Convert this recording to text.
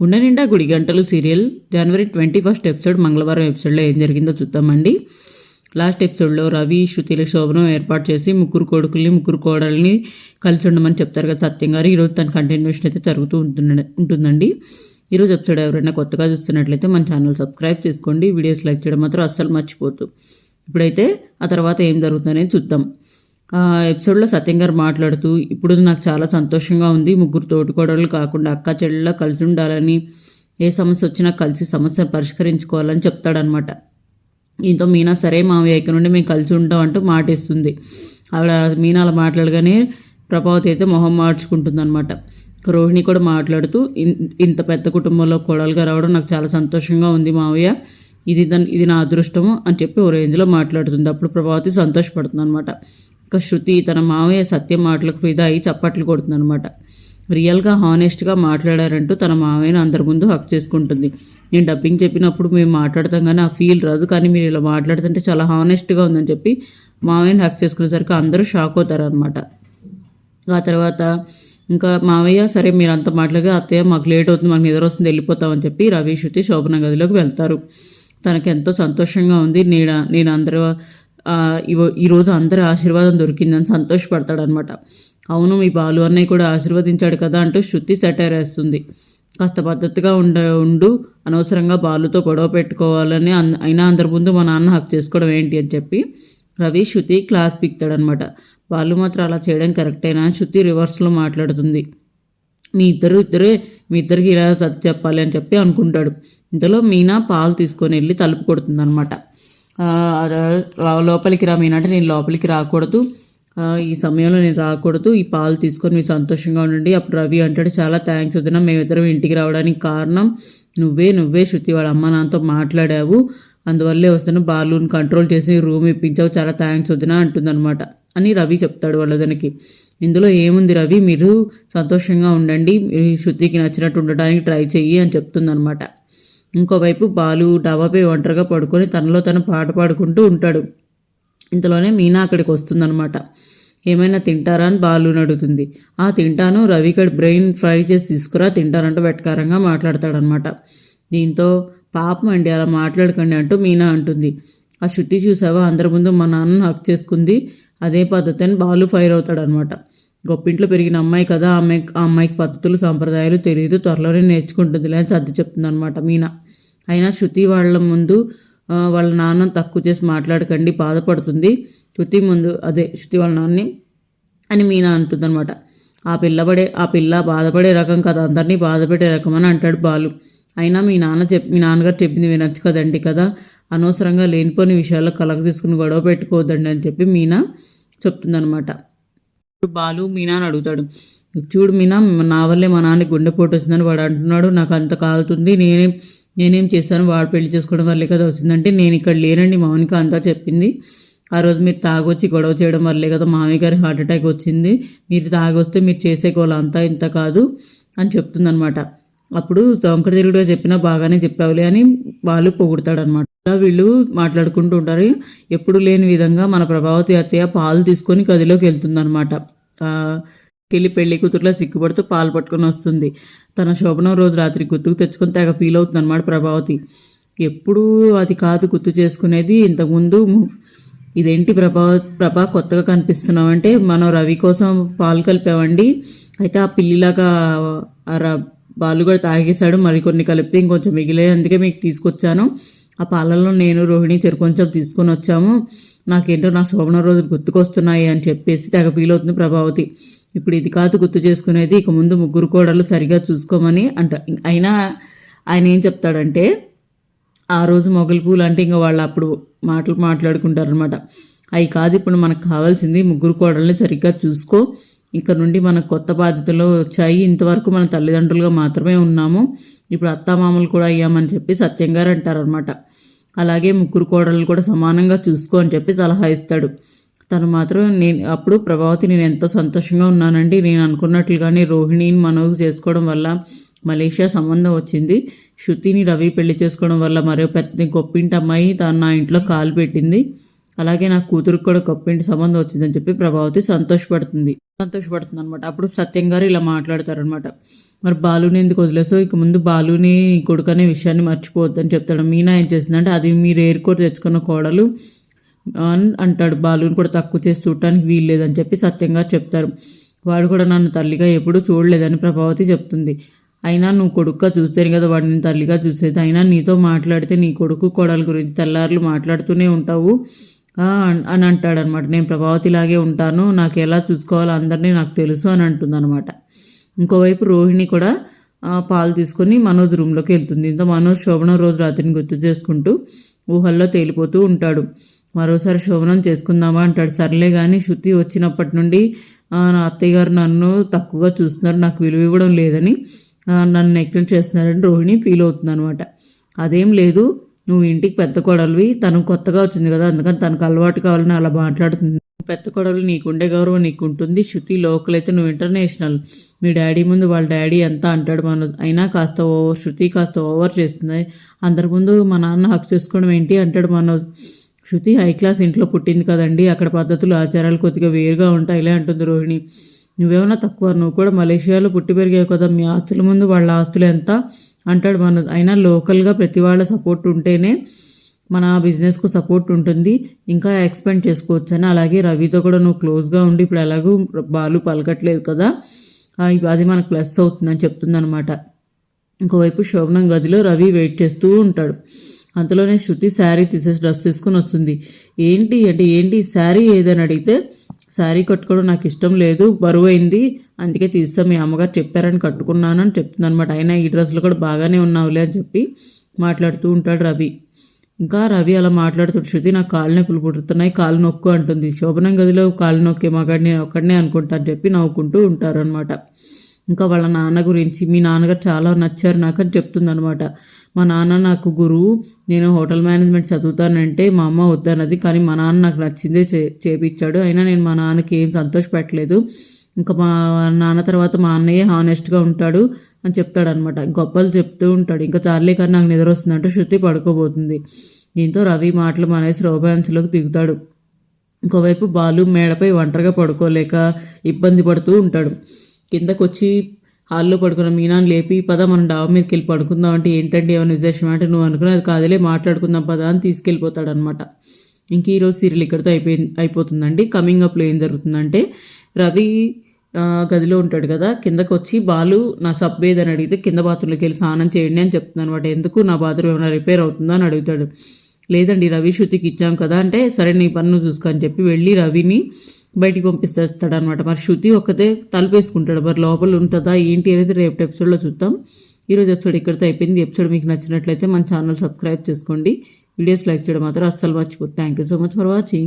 గుండె నిండా గుడి గంటలు serial. January twenty first episode మంగళవారం ఎపిసోడ్లో ఏం జరిగిందో చూద్దామండి. లాస్ట్ ఎపిసోడ్లో రవి శృతిల శోభనం ఏర్పాటు చేసి ముగ్గురు కొడుకుల్ని ముగ్గురు కోడల్ని కలిసి ఉండమని చెప్తారు కదా సత్యం గారు. ఈరోజు తన కంటిన్యూషన్ అయితే జరుగుతూ ఉంటుండ ఉంటుందండి. ఈరోజు ఎపిసోడ్ ఎవరైనా కొత్తగా చూస్తున్నట్లయితే మన ఛానల్ సబ్స్క్రైబ్ చేసుకోండి. వీడియోస్ లైక్ చేయడం మాత్రం అస్సలు మర్చిపోతూ ఇప్పుడైతే ఆ తర్వాత ఏం జరుగుతుందనేది చూద్దాం. ఎపిసోడ్లో సత్యం గారు మాట్లాడుతూ ఇప్పుడు నాకు చాలా సంతోషంగా ఉంది. ముగ్గురు తోటికోడళ్ళు కాకుండా అక్క చెల్లెళ్ళ కలిసి ఉండాలని ఏ సమస్య వచ్చినా కలిసి సమస్యను పరిష్కరించుకోవాలని చెప్తాడనమాట దీంతో మీనా సరే మావయ్య ఇక్కడ నుండి మేము కలిసి ఉంటాం అంటూ మాటిస్తుంది. ఆవిడ మీనా అలా మాట్లాడగానే ప్రభావతి అయితే మొహం మార్చుకుంటుంది అనమాట రోహిణి కూడా మాట్లాడుతూ ఇన్- ఇంత పెద్ద కుటుంబంలో కోడలుగా రావడం నాకు చాలా సంతోషంగా ఉంది మావయ్య. ఇది ఇది నా అదృష్టము అని చెప్పి ఓ రేంజ్లో మాట్లాడుతుంది. అప్పుడు ప్రభావతి సంతోషపడుతుంది అనమాట ఇక శృతి తన మావయ్య సత్యం మాటలకు ఫిదా అయ్యి చప్పట్లు కొడుతుంది అనమాట రియల్గా హానెస్ట్గా మాట్లాడారంటూ తన మామయ్యను అందరి ముందు హక్ చేసుకుంటుంది. నేను డబ్బింగ్ చెప్పినప్పుడు మేము మాట్లాడతాం కానీ ఆ ఫీల్ రాదు కానీ మీరు ఇలా మాట్లాడుతుంటే చాలా హానెస్ట్గా ఉందని చెప్పి మావయ్యని హక్ చేసుకునేసరికి అందరూ షాక్ అవుతారనమాట ఆ తర్వాత ఇంకా మావయ్య సరే మీరు అంత మాటలుగా అత్తయ్య మాకు లేట్ అవుతుంది మాకు నిద్ర వస్తుంది వెళ్ళిపోతామని చెప్పి రవి శృతి శోభన గదిలోకి వెళ్తారు. తనకి ఎంతో సంతోషంగా ఉంది. నేను నేను అందరూ ఈరోజు అందరి ఆశీర్వాదం దొరికిందని సంతోషపడతాడనమాట అవును మీ బాలు అన్నయ్య కూడా ఆశీర్వదించాడు కదా అంటూ శృతి సెటైర్ వేస్తుంది కాస్త పద్ధతిగా ఉండ ఉండు అనవసరంగా బాలుతో గొడవ పెట్టుకోవాలని అన్- అయినా అందరి ముందు మా నాన్న హక్ చేసుకోవడం ఏంటి అని చెప్పి రవి శృతి క్లాస్ పీక్తాడనమాట బాలు మాత్రం అలా చేయడం కరెక్టేనా అని శృతి రివర్స్లో మాట్లాడుతుంది. మీ ఇద్దరు ఇద్దరే మీ ఇద్దరికి ఇలా చెప్పాలి అని చెప్పి అనుకుంటాడు. ఇంతలో మీనా పాలు తీసుకొని వెళ్ళి తలుపు కొడుతుంది అనమాట లోపలికి రా మీనంటే నేను లోపలికి రాకూడదు. ఈ సమయంలో నేను రాకూడదు. ఈ పాలు తీసుకొని మీరు సంతోషంగా ఉండండి. అప్పుడు రవి అంటాడు చాలా థ్యాంక్స్ వదిన మేమిద్దరం ఇంటికి రావడానికి కారణం నువ్వే నువ్వే శృతి. వాళ్ళ అమ్మ నాన్నతో మాట్లాడావు. అందువల్లే వస్తాను బాలుని కంట్రోల్ చేసి రూమ్ ఇప్పించావు. చాలా థ్యాంక్స్ వదిన అంటుందన్నమాట అని రవి చెప్తాడు వాళ్ళదనికి ఇందులో ఏముంది రవి? మీరు సంతోషంగా ఉండండి. శృతికి నచ్చినట్టు ఉండడానికి ట్రై చెయ్యి అని చెప్తుందనమాట ఇంకోవైపు బాలు డాబాపై ఒంటరిగా పడుకొని తనలో తను పాట పాడుకుంటూ ఉంటాడు. ఇంతలోనే మీనా అక్కడికి వస్తుందనమాట ఏమైనా తింటారా అని బాలుని అడుగుతుంది. ఆ తింటాను రవికడ్ బ్రెయిన్ ఫ్రై చేసి తీసుకురా తింటారంటూ వెటకారంగా మాట్లాడతాడనమాట దీంతో పాపం అండి అలా మాట్లాడకండి అంటూ మీనా అంటుంది. ఆ శుద్ధి చూసావా? అందరి ముందు మా నాన్న హక్ చేసుకుంది. అదే పద్ధతి అని బాలు ఫైర్ అవుతాడనమాట గొప్పింట్లో పెరిగిన అమ్మాయి కదా ఆ అమ్మాయి ఆ అమ్మాయికి పద్ధతులు సాంప్రదాయాలు తెలియదు త్వరలోనే నేర్చుకుంటుంది లేని సర్ది చెప్తుంది అనమాట మీనా. అయినా శృతి వాళ్ళ ముందు వాళ్ళ నాన్న తక్కువ చేసి మాట్లాడకండి బాధపడుతుంది. శృతి ముందు అదే శృతి వాళ్ళ నాన్నని అని మీనా అంటుందన్నమాట. ఆ పిల్లబడే ఆ పిల్ల బాధపడే రకం కదా అందరినీ బాధపడే రకం అని అంటాడు బాలు. అయినా మీ నాన్న చెప్ మీ నాన్నగారు చెప్పింది వినొచ్చు కదండి కదా? అనవసరంగా లేనిపోని విషయాల్లో కలగ తీసుకుని గొడవ పెట్టుకోవద్దండి అని చెప్పి మీనా చెప్తుందనమాట బాలు మీనా అని అడుగుతాడు. చూడు మీనా నా వల్లే మా నాన్నకి గుండెపోటు వచ్చిందని వాడు అంటున్నాడు. నాకు అంత కాలుతుంది. నేనే నేనేం చేశాను? వాడు పెళ్ళి చేసుకోవడం వల్లే కదా వచ్చిందంటే నేను ఇక్కడ లేనండి మౌనిక అంతా చెప్పింది. ఆ రోజు మీరు తాగొచ్చి గొడవ చేయడం వల్లే కదా మామయ్య గారి హార్ట్ అటాక్ వచ్చింది. మీరు తాగొస్తే మీరు చేసే గోల అంతా ఇంత కాదు అని చెప్తుందనమాట అప్పుడు వెంకటదేవుడిగా చెప్పినా బాగానే చెప్పావులే అని వాళ్ళు పొగుడతాడనమాట ఇలా వీళ్ళు మాట్లాడుకుంటూ ఉంటారు. ఎప్పుడు లేని విధంగా మన ప్రభావతి అత్తయ్య పాలు తీసుకొని గదిలోకి వెళ్తుందనమాట ఆ, వెళ్ళి పెళ్ళి కూతురులో సిగ్గుపడుతూ పాలు పట్టుకొని వస్తుంది. తన శోభనం రోజు రాత్రి గుర్తుకు తెచ్చుకొని తెగ ఫీల్ అవుతుంది అనమాట ప్రభావతి. ఎప్పుడూ అది కాదు గుర్తు చేసుకునేది ఇంతకుముందు. ఇదేంటి ప్రభా ప్రభా కొత్తగా కనిపిస్తున్నామంటే మనం రవి కోసం పాలు కలిపామండి. అయితే ఆ పిల్లిలాగా ఆ బాలు కూడా తాగేశాడు. మరికొన్ని కలిపితే ఇంకొంచెం మిగిలే అందుకే మీకు తీసుకొచ్చాను. ఆ పాలల్లో నేను రోహిణి చెరు కొంచెం తీసుకొని వచ్చాము. నాకేంటో నా శోభన రోజులు గుర్తుకొస్తున్నాయి అని చెప్పేసి తెగ ఫీల్ అవుతుంది ప్రభావతి. ఇప్పుడు ఇది కాదు గుర్తు చేసుకునేది ఇక ముందు ముగ్గురు కోడలు సరిగా చూసుకోమని అంట. అయినా ఆయన ఏం చెప్తాడంటే ఆ రోజు మొగలి పూలు అంటే ఇంకా వాళ్ళు అప్పుడు మాటలు మాట్లాడుకుంటారనమాట అవి కాదు ఇప్పుడు మనకు కావాల్సింది ముగ్గురు కోడల్ని సరిగ్గా చూసుకో. ఇక్కడ నుండి మనకు కొత్త బాధ్యతలు వచ్చాయి. ఇంతవరకు మన తల్లిదండ్రులుగా మాత్రమే ఉన్నాము. ఇప్పుడు అత్తామామలు కూడా అయ్యామని చెప్పి సత్యం గారు అంటారనమాట అలాగే ముగ్గురు కోడళ్ళు కూడా సమానంగా చూసుకో అని చెప్పి సలహా ఇస్తాడు. తను మాత్రం నేను అప్పుడు ప్రభావతి నేను ఎంతో సంతోషంగా ఉన్నానండి. నేను అనుకున్నట్లుగానే రోహిణిని మనోజ్ చేసుకోవడం వల్ల మలేషియా సంబంధం వచ్చింది. శృతిని రవి పెళ్ళి చేసుకోవడం వల్ల మరో పెద్ద గొప్పింటి అమ్మాయి తను నా ఇంట్లో కాలు పెట్టింది. అలాగే నా కూతురికి కూడా గొప్పింటి సంబంధం వచ్చిందని చెప్పి ప్రభావతి సంతోషపడుతుంది. సంతోషపడుతుంది అనమాట అప్పుడు సత్యం గారు ఇలా మాట్లాడతారనమాట మరి బాలుని ఎందుకు వదిలేసో ఇక ముందు బాలుని కొడుకు అనే విషయాన్ని మర్చిపోవద్దని చెప్తాడు. మీనా ఏం చేసిందంటే అది మీరు ఏరుకోట తెచ్చుకున్న కోడలు అని అంటాడు. బాలుని కూడా తక్కువ చేసి చూడటానికి వీలు లేదని చెప్పి సత్యంగా చెప్తారు. వాడు కూడా నన్ను తల్లిగా ఎప్పుడూ చూడలేదని ప్రభావతి చెప్తుంది. అయినా నువ్వు కొడుకుగా చూస్తేనే కదా వాడిని తల్లిగా చూసేది. అయినా నీతో మాట్లాడితే నీ కొడుకు కోడల గురించి తెల్లారులు మాట్లాడుతూనే ఉంటావు. అని అంటాడనమాట. నేను ప్రభావతిలాగే ఉంటాను. నాకు ఎలా చూసుకోవాలో అందరినీ నాకు తెలుసు అని అంటుందన్నమాట ఇంకోవైపు రోహిణి కూడా పాలు తీసుకొని మనోజ్ రూమ్లోకి వెళ్తుంది. ఇంత మనోజ్ శోభన రోజు రాత్రిని గుర్తు చేసుకుంటూ ఊహల్లో తేలిపోతూ ఉంటాడు. మరోసారి శోభనం చేసుకుందామా అంటాడు. సర్లే కానీ శృతి వచ్చినప్పటి నుండి నా అత్తయ్య గారు నన్ను తక్కువగా చూస్తున్నారు నాకు విలువ ఇవ్వడం లేదని నన్ను నెగ్లెక్ట్ చేస్తున్నారని రోహిణి ఫీల్ అవుతుంది అనమాట అదేం లేదు నువ్వు ఇంటికి పెద్ద కొడలివి తను కొత్తగా వచ్చింది కదా అందుకని తనకు అలవాటు కావాలని అలా మాట్లాడుతుంది. పెద్ద కొడలు నీకుండే గౌరవం నీకు ఉంటుంది శృతి లోకల్ అయితే నువ్వు ఇంటర్నేషనల్. మీ డాడీ ముందు వాళ్ళ డాడీ ఎంత అంటాడు మన అయినా కాస్త ఓవర్ శృతి కాస్త ఓవర్ చేస్తుంది. అందరి ముందు మా నాన్న హక్ చేసుకోవడం ఏంటి అంటాడు మనోజ్. శృతి హై క్లాస్ ఇంట్లో పుట్టింది కదండి. అక్కడ పద్ధతులు ఆచారాలు కొద్దిగా వేరుగా ఉంటాయిలే అంటుంది రోహిణి. నువ్వేమన్నా తక్కువ? నువ్వు కూడా మలేషియాలో పుట్టి పెరిగావు కదా. మీ ఆస్తుల ముందు వాళ్ళ ఆస్తులు ఎంత? అంటాడు మన అయినా లోకల్గా ప్రతి వాళ్ళ సపోర్ట్ ఉంటేనే మన బిజినెస్కు సపోర్ట్ ఉంటుంది. ఇంకా ఎక్స్పెండ్ చేసుకోవచ్చు అని. అలాగే రవితో కూడా నువ్వు క్లోజ్గా ఉండి ఇప్పుడు ఎలాగూ బాలు పలకట్లేదు కదా. అది మనకు ప్లస్ అవుతుందని చెప్తుందనమాట ఇంకోవైపు శోభనం గదిలో రవి వెయిట్ చేస్తూ ఉంటాడు. అంతలోనే శృతి శారీ తీసేసి డ్రెస్ తీసుకుని వస్తుంది. ఏంటి అంటే ఏంటి శారీ ఏదని అడిగితే శారీ కట్టుకోవడం నాకు ఇష్టం లేదు బరువు అయింది అందుకే తీసా మీ అమ్మగారు చెప్పారని కట్టుకున్నాను అని చెప్తుంది అనమాట అయినా ఈ డ్రెస్సులు కూడా బాగానే ఉన్నావులే అని చెప్పి మాట్లాడుతూ ఉంటాడు రవి. ఇంకా రవి అలా మాట్లాడుతూ శృతి నాకు కాళ్ళు నొప్పులు పుడుతున్నాయి కాళ్ళు నొక్కు అంటుంది. శోభనం గదిలో కాళ్ళు నొక్కే మగాడిని ఒక్కడనే అనుకుంటా అని చెప్పి నవ్వుకుంటూ ఉంటారు అనమాట ఇంకా వాళ్ళ నాన్న గురించి మీ నాన్నగారు చాలా నచ్చారు నాకు అని చెప్తుందనమాట మా నాన్న నాకు గురువు నేను హోటల్ మేనేజ్మెంట్ చదువుతానంటే మా అమ్మ వద్దన్నది కానీ మా నాన్న నాకు నచ్చిందే చే చేపించాడు అయినా నేను మా నాన్నకి ఏం సంతోషపెట్టలేదు ఇంకా మా నాన్న తర్వాత మా అన్నయ్య హానెస్ట్గా ఉంటాడు అని చెప్తాడనమాట గొప్పలు చెప్తూ ఉంటాడు. ఇంకా చార్లీ కానీ నాకు నిద్ర వస్తుందంటే శృతి పడుకోబోతుంది. దీంతో రవి మాటలు మానేసి రోమాన్స్లోకి దిగుతాడు. ఇంకోవైపు బాలు మేడపై ఒంటరిగా పడుకోలేక ఇబ్బంది పడుతూ ఉంటాడు. కిందకు వచ్చి హాల్లో పడుకున్న మీనాన్ని లేపి పద మనం డాబా మీదకి వెళ్ళి పడుకుందాం అంటే ఏంటంటే ఏమైనా విశేషం అంటే నువ్వు అనుకున్నది కాదులే మాట్లాడుకుందాం పద అని తీసుకెళ్ళిపోతాడనమాట. ఇంక ఈరోజు సీరియల్ ఇక్కడితో అయిపోయి అయిపోతుందండి. కమింగ్ అప్లో ఏం జరుగుతుందంటే రవి గదిలో ఉంటాడు కదా కిందకు వచ్చి బాలు నా సబ్ ఏదని అడిగితే కింద బాత్రూంలోకి వెళ్ళి స్నానం చేయండి అని చెప్తుంది అనమాట ఎందుకు నా బాత్రూమ్ ఏమైనా రిపేర్ అవుతుందా అని అడుగుతాడు. లేదండి రవి శృతికి ఇచ్చాం కదా అంటే సరే నీ పన్ను చూసుకో అని చెప్పి వెళ్ళి రవిని బయటికి పంపిస్తాడు అనమాట మరి శృతి ఒక్కతే తలుపేసుకుంటాడు. మరి లోపల ఉంటుందా ఏంటి అనేది రేపు ఎపిసోడ్లో చూద్దాం. ఈరోజు ఎపిసోడ్ ఇక్కడితో అయిపోయింది. ఎపిసోడ్ మీకు నచ్చినట్లయితే మన ఛానల్ సబ్స్క్రైబ్ చేసుకోండి. వీడియోస్ లైక్ చేయడం మాత్రం అస్సలు మర్చిపోతుంది thank you so much for watching